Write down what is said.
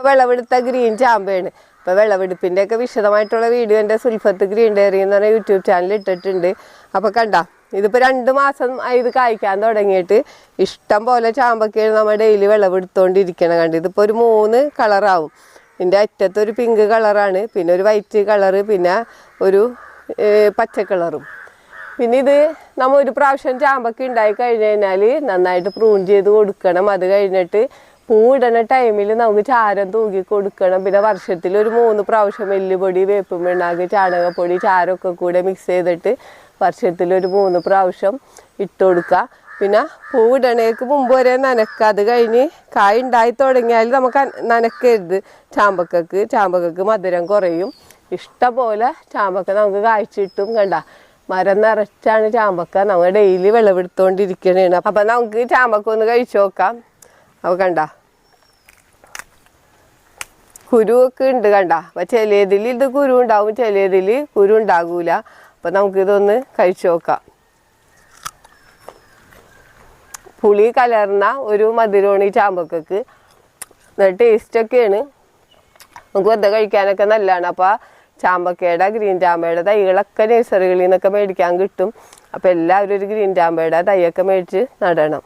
ഇപ്പൊ വിളവെടുത്ത ഗ്രീൻ ചാമ്പയാണ് ഇപ്പൊ വിളവെടുപ്പിന്റെ ഒക്കെ വിശദമായിട്ടുള്ള വീഡിയോ എന്റെ സുൽഫത്ത് ഗ്രീൻ ഡയറി എന്ന് പറഞ്ഞ യൂട്യൂബ് ചാനൽ ഇട്ടിട്ടുണ്ട്. അപ്പൊ കണ്ട ഇതിപ്പോ രണ്ട് മാസം ഇത് കായ്ക്കാൻ തുടങ്ങിയിട്ട് ഇഷ്ടം പോലെ ചാമ്പക്കയാണ് നമ്മൾ ഡെയിലി വിളവെടുത്തോണ്ടിരിക്കണം കണ്ട്. ഇതിപ്പോ ഒരു മൂന്ന് കളറാവും ഇതിന്റെ അറ്റത്തൊരു പിങ്ക് കളറാണ് പിന്നെ ഒരു വൈറ്റ് കളറ് പിന്നെ ഒരു പച്ച കളറും പിന്നെ ഇത് നമ്മ ഒരു പ്രാവശ്യം ചാമ്പക്ക ഉണ്ടായി കഴിഞ്ഞ് കഴിഞ്ഞാൽ നന്നായിട്ട് പ്രൂൺ ചെയ്ത് കൊടുക്കണം. അത് കഴിഞ്ഞിട്ട് പൂവിടണ ടൈമിൽ നമുക്ക് ചാരം തൂക്കി കൊടുക്കണം. പിന്നെ വർഷത്തിൽ ഒരു മൂന്ന് പ്രാവശ്യം എല്ലുപൊടി വേപ്പും പിണ്ണാക്ക് ചാണകപ്പൊടി ചാരമൊക്കെ കൂടെ മിക്സ് ചെയ്തിട്ട് വർഷത്തിൽ ഒരു മൂന്ന് പ്രാവശ്യം ഇട്ട് കൊടുക്കുക പിന്നെ പൂവിടണേക്ക് മുമ്പ് വരെ നനക്കുക അത് കഴിഞ്ഞ് കായ ഉണ്ടായി തുടങ്ങിയാൽ നമുക്ക് നനക്കരുത്. ചാമ്പക്കക്ക് ചാമ്പക്കക്ക് മധുരം കുറയും. ഇഷ്ടംപോലെ ചാമ്പക്ക നമുക്ക് കായ്ച്ചിട്ടും കണ്ട. മരം നിറച്ചാണ് ചാമ്പക്ക. നമ്മൾ ഡെയിലി വിളവെടുത്തോണ്ടിരിക്കണേണ്. അപ്പം നമുക്ക് ചാമ്പക്ക ഒന്ന് കഴിച്ചു നോക്കാം. അപ്പോൾ കണ്ട. കുരുവൊക്കെ ഉണ്ട് കണ്ട. അപ്പം ചിലതിൽ ഇത് കുരു ഉണ്ടാവും ചിലതിൽ കുരു ഉണ്ടാകൂല അപ്പം നമുക്കിതൊന്ന് കഴിച്ചു നോക്കാം. പുളി കലർന്ന ഒരു മധുരമാണ് ഈ ചാമ്പക്കക്ക് ടേസ്റ്റൊക്കെയാണ്. നമുക്ക് വെറുതെ കഴിക്കാനൊക്കെ നല്ലതാണ് അപ്പോൾ ചാമ്പക്കയുടെ ഗ്രീൻ ചാമ്പയുടെ തൈകളൊക്കെ നഴ്സറികളിൽ നിന്നൊക്കെ മേടിക്കാൻ കിട്ടും. അപ്പോൾ എല്ലാവരും ഒരു ഗ്രീൻ ചാമ്പയുടെ തൈയൊക്കെ മേടിച്ച് നടണം.